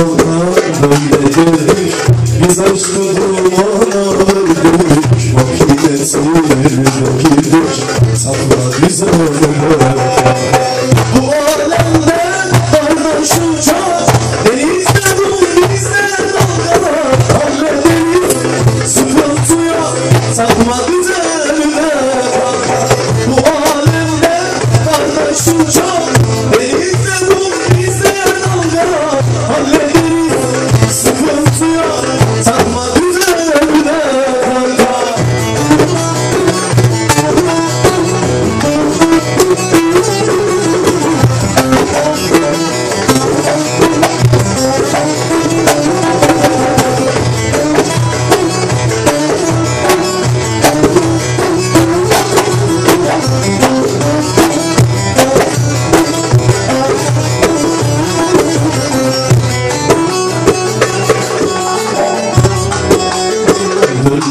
yoluna döneceğiz Biz aşkı dumana öldük Vakit etsin vakit Sakla bize ömür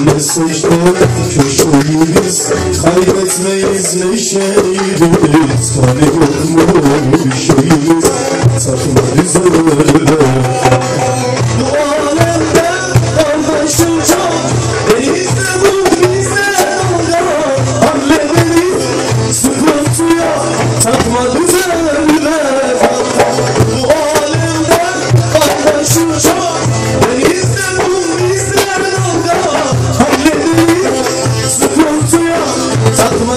Nasıl secde köşeyiz Kaybetmeyiz neşeyiz Talep olmuş şeyiz Takma bize Satsuma